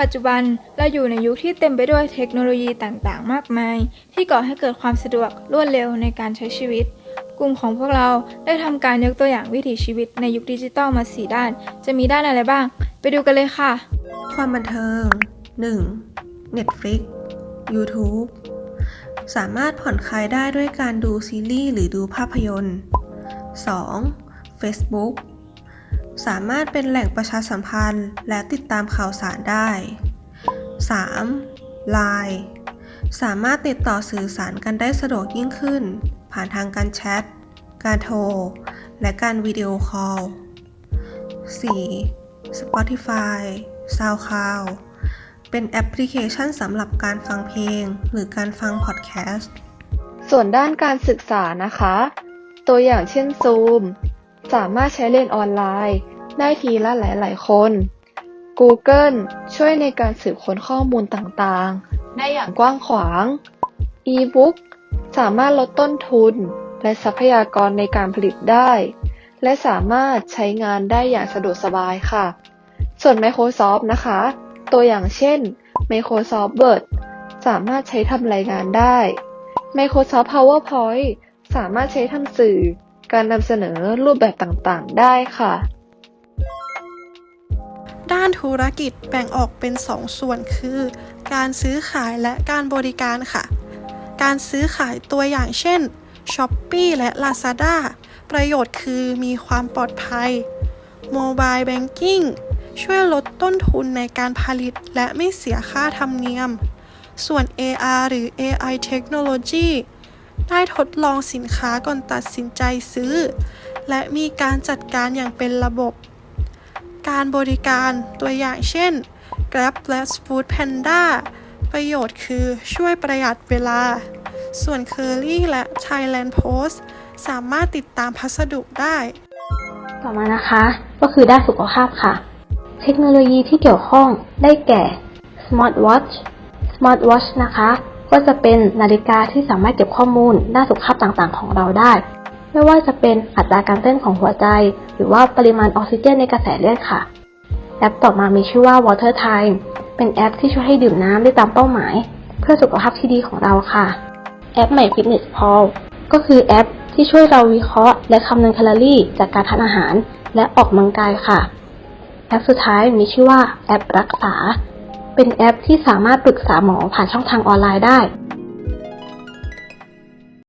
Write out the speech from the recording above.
ปัจจุบันเราอยู่ในยุคที่เต็มไปด้วยเทคโนโลยีต่างๆ มากมาย ที่ก่อให้เกิดความสะดวกรวดเร็วในการใช้ชีวิต กลุ่มของพวกเราได้ทำการยกตัวอย่างวิถีชีวิตในยุคดิจิตอลมา 4 ด้าน จะมีด้านอะไรบ้าง ไปดูกันเลยค่ะ ความบันเทิง 1. Netflix YouTube สามารถผ่อนคลายได้ด้วยการดูซีรีส์หรือดูภาพยนตร์ 2. Facebook สามารถเป็นแหล่งประชาสัมพันธ์ และติดตามข่าวสารได้ 3. Line สามารถติดต่อสื่อสารกันได้สะดวกยิ่งขึ้น ผ่านทางการแชท การโทร และการวิดีโอคอล 4. Spotify SoundCloud เป็นแอปพลิเคชันสำหรับการฟังเพลง หรือการฟังพอดแคสต์ ส่วนด้านการศึกษานะคะ ตัวอย่างเช่น Zoom สามารถใช้เรียนออนไลน์ ได้ทีละหลาย ๆ คน Google ช่วยในการสืบค้นข้อมูลต่าง ๆ ได้อย่างกว้างขวาง e-book สามารถลดต้นทุน และทรัพยากรในการผลิตได้ และสามารถใช้งานได้อย่างสะดวกสบายค่ะ ส่วน Microsoft นะคะ ตัวอย่างเช่น Microsoft Word สามารถใช้ทำรายงานได้ Microsoft PowerPoint สามารถใช้ทำสื่อ การนำเสนอรูปแบบต่างๆ ได้ค่ะ ด้านธุรกิจแบ่งออกเป็น2ส่วนคือ การซื้อขายและการบริการค่ะ การซื้อขายตัวอย่างเช่น Shopee และ Lazada ประโยชน์คือมีความปลอดภัย Mobile Banking ช่วยลดต้นทุนในการผลิตและไม่เสียค่าธรรมเนียม ส่วน AR หรือ AI Technology ได้ทดลองสินค้าก่อนตัดสินใจซื้อ และมีการจัดการอย่างเป็นระบบ การบริการตัวอย่างเช่น Grab และ Food Panda ประโยชน์คือช่วยประหยัดเวลา ส่วน Curly และ Thailand Post สามารถติดตามพัสดุได้ ต่อมานะคะ ก็คือด้านสุขภาพค่ะ เทคโนโลยีที่เกี่ยวข้องได้แก่ Smart Watch Smart Watch นะคะ ก็จะเป็นนาฬิกาที่สามารถเก็บข้อมูลด้านสุขภาพต่างๆ ของเราได้ ไม่ว่าจะเป็นอัตราการเต้นของหัวใจ หรือว่าปริมาณออกซิเจนในกระแสเลือดค่ะ แอปต่อมามีชื่อว่า Water Time เป็นแอปที่ช่วยให้ดื่มน้ำได้ตามเป้าหมาย เพื่อสุขภาพที่ดีของเราค่ะ แอปใหม่ Fitness Pal ก็คือแอปที่ช่วยเราวิเคราะห์ และคำนวณแคลอรี่ จากการทานอาหารและออกกำลังกายค่ะ แอปสุดท้ายมีชื่อว่าแอปรักษา เป็นแอปที่สามารถปรึกษาหมอผ่านช่องทางออนไลน์ได้